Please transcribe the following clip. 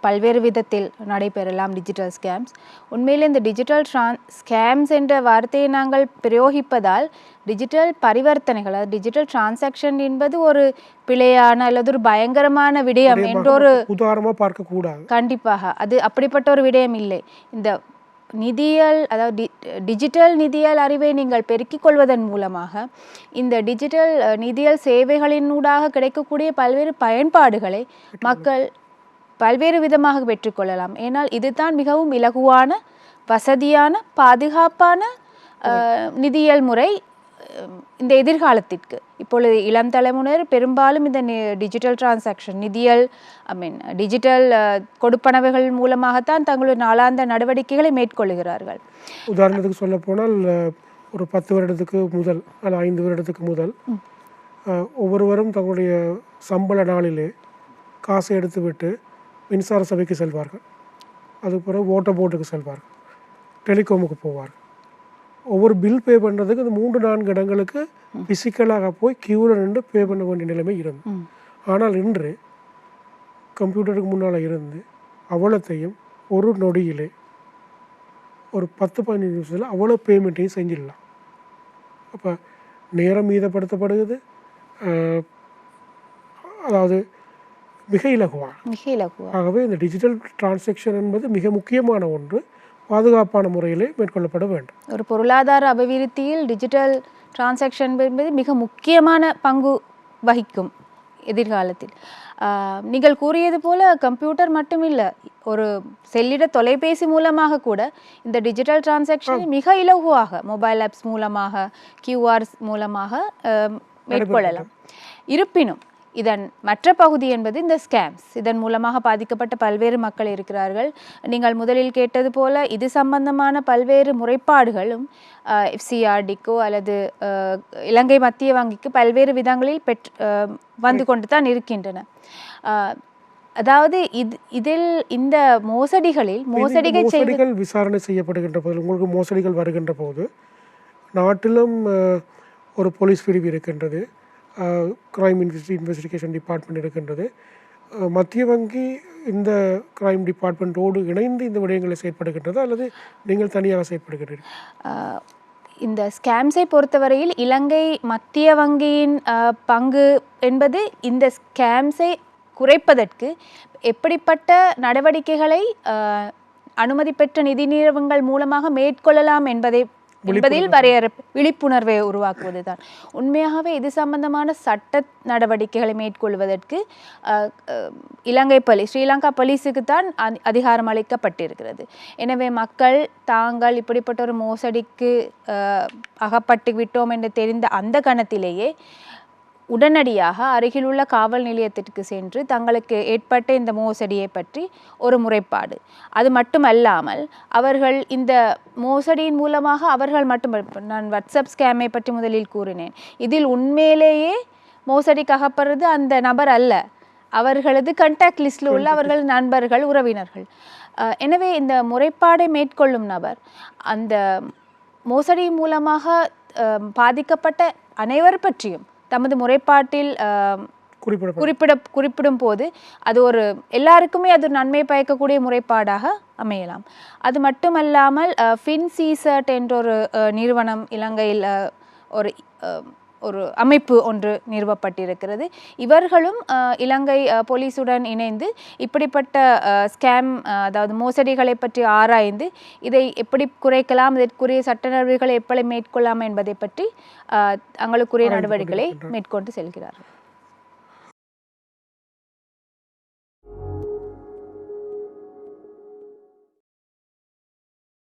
பல்வேறு விதத்தில் நடைபெறலாம் டிஜிட்டல் ஸ்கேம்ஸ் உண்மையில் இந்த டிஜிட்டல் ட்ரான் ஸ்கேம்ஸ் என்ற வார்த்தையை நாங்கள் பிரயோகிப்பதால் டிஜிட்டல் பரிவர்த்தனைகள் அதாவது டிஜிட்டல் டிரான்சாக்ஷன் என்பது ஒரு பிழையான அல்லது ஒரு பயங்கரமான விடயம் என்றொரு உதாரணமாக பார்க்கக்கூடாது. கண்டிப்பாக. அது அப்படிப்பட்ட ஒரு விடயம் இல்லை. இந்த நிதியியல் அதாவது டிஜிட்டல் நிதியியல் அறிவை நீங்கள் பெருக்கிக் கொள்வதன் மூலமாக இந்த டிஜிட்டல் அஹ், நிதியியல் சேவைகளினூடாக கிடைக்கக்கூடிய பல்வேறு பயன்பாடுகளை மக்கள் பல்வேறு விதமாக பெற்றுக்கொள்ளலாம். ஏனால் இதுதான் மிகவும் இலகுவான வசதியான பாதுகாப்பான நிதியியல் முறை இந்த எதிர்காலத்திற்கு. இப்பொழுது இளம் தலைமுறையினர் பெரும்பாலும் இந்த டிஜிட்டல் டிரான்சாக்ஷன் நிதியல் ஐ மீன் டிஜிட்டல் கொடுப்பனவுகள் மூலமாகத்தான் தங்களுடைய நாளாந்த நடவடிக்கைகளை மேற்கொள்ளுகிறார்கள் உதாரணத்துக்கு சொல்ல போனால் ஒரு பத்து வருடத்துக்கு முதல் அல்ல ஐந்து வருடத்துக்கு முதல் ஒவ்வொருவரும் தங்களுடைய சம்பள நாளிலே காசை எடுத்துவிட்டு மின்சார சபைக்கு செல்வார்கள். அதுக்கு பிறகு ஓட்டர் போர்டுக்கு செல்வார்கள். டெலிகாமுக்கு போவார்கள். ஒவ்வொரு பில் பே பண்ணுறதுக்கு இந்த மூன்று நான்கு இடங்களுக்கு ஃபிசிக்கலாக போய் கியூவில் நின்று பே பண்ண வேண்டிய நிலைமை இருந்தது. ஆனால் இன்று கம்ப்யூட்டருக்கு முன்னால் இருந்து அவ்வளத்தையும் ஒரு நொடியிலே ஒரு பத்து பதினஞ்சு நிமிஷத்தில் அவ்வளோ பேமெண்ட்டையும் செஞ்சிடலாம். அப்போ நேரம் மீதப்படுத்தப்படுகிறது. அதாவது மிக இலகுவான மிக இலகுவா ஆகவே இந்த டிஜிட்டல் டிரான்சாக்ஷன் என்பது மிக முக்கியமான ஒன்று. பாதுகாப்பான முறையிலே மேற்கொள்ளப்பட வேண்டும். ஒரு பொருளாதார அபிவிருத்தியில் டிஜிட்டல் டிரான்சாக்ஷன் என்பது மிக முக்கியமான பங்கு வகிக்கும் எதிர்காலத்தில். நீங்கள் கூறியது போல கம்ப்யூட்டர் மட்டும் இல்லை ஒரு செல்லிட தொலைபேசி மூலமாக கூட இந்த டிஜிட்டல் டிரான்சாக்ஷனை மிக இலகுவாக மொபைல் ஆப்ஸ் மூலமாக கியூஆர்ஸ் மூலமாக மேற்கொள்ளலாம். இருப்பினும் இதன் மற்ற பகுதி என்பது இந்த ஸ்கேம்ஸ் இதன் மூலமாக பாதிக்கப்பட்ட பல்வேறு மக்கள் இருக்கிறார்கள். நீங்கள் முதலில் கேட்டது போல இது சம்பந்தமான பல்வேறு முறைப்பாடுகளும் எஃப்சிஆர்டிக்கோ அல்லது இலங்கை மத்திய வங்கிக்கு பல்வேறு விதங்களில் பெற் வந்து கொண்டு தான் இருக்கின்றன அதாவது இது இதில் இந்த மோசடிகளில் மோசடிகள் செய்வது மோசடிகள் விசாரணை செய்யப்படுகின்ற போது உங்களுக்கு மோசடிகள் வருகின்ற போது நாட்டிலும் ஒரு போலீஸ் பிரிவு இருக்கின்றது. கிரைம் இன்வெஸ்டி இன்வெஸ்டிகேஷன் டிபார்ட்மெண்ட் இருக்கின்றது மத்திய வங்கி இந்த கிரைம் டிபார்ட்மெண்ட்டோடு இணைந்து இந்த விடயங்களை செயற்படுகின்றது அல்லது நீங்கள் தனியாக செயற்படுகிறீர்கள் இந்த ஸ்கேம்ஸை பொறுத்தவரையில் இலங்கை மத்திய வங்கியின் பங்கு என்பது இந்த ஸ்கேம்ஸை குறைப்பதற்கு எப்படிப்பட்ட நடவடிக்கைகளை அனுமதி பெற்ற நிதி நிறுவனங்கள் மூலமாக மேற்கொள்ளலாம் என்பதை என்பதில் வரையறை விழிப்புணர்வை உருவாக்குவதுதான். உண்மையாகவே இது சம்பந்தமான சட்ட நடவடிக்கைகளை மேற்கொள்வதற்கு ஆஹ், இலங்கை போலீஸ் ஸ்ரீலங்கா போலீஸுக்கு தான் அதிகாரம் அளிக்கப்பட்டிருக்கிறது. எனவே மக்கள் தாங்கள் இப்படிப்பட்ட ஒரு மோசடிக்கு ஆஹ், அகப்பட்டு விட்டோம் என்று தெரிந்த அந்த கணத்திலேயே உடனடியாக அருகிலுள்ள காவல் நிலையத்திற்கு சென்று தங்களுக்கு ஏற்பட்ட இந்த மோசடியை பற்றி ஒரு முறைப்பாடு. அது மட்டுமல்லாமல் அவர்கள் இந்த மோசடியின் மூலமாக அவர்கள் மட்டும் நான் வாட்ஸ்அப் ஸ்கேமை பற்றி முதலில் கூறினேன். இதில் உண்மையிலேயே மோசடிக்கு அகப்படுறது அந்த நபர் அல்ல. அவர்களது கண்டாக்ட் லிஸ்டில் உள்ள அவர்கள் நண்பர்கள் உறவினர்கள். எனவே இந்த முறைப்பாடை மேற்கொள்ளும் நபர் அந்த மோசடி மூலமாக பாதிக்கப்பட்ட அனைவர் பற்றியும் தமது முறைப்பாட்டில் குறிப்பிட குறிப்பிடும் போது அது ஒரு எல்லாருக்குமே அது ஒரு நன்மை பயக்கக்கூடிய முறைப்பாடாக அமையலாம். அது மட்டுமல்லாமல் ஃபின் சீசர்ட் என்ற ஒரு நிறுவனம் இலங்கையில் ஒரு அஹ், ஒரு அமைப்பு ஒன்று நிறுவப்பட்டிருக்கிறது. இவர்களும் இலங்கை அஹ், போலீசுடன் இணைந்து இப்படிப்பட்ட ஸ்கேம் அதாவது மோசடிகளை பற்றி ஆராய்ந்து இதை எப்படி குறைக்கலாம் இதற்குரிய சட்ட நடவடிக்கைகளை எப்படி மேற்கொள்ளலாம் என்பதை பற்றி தங்களுக்குரிய நடவடிக்கைகளை மேற்கொண்டு செல்கிறார்கள்.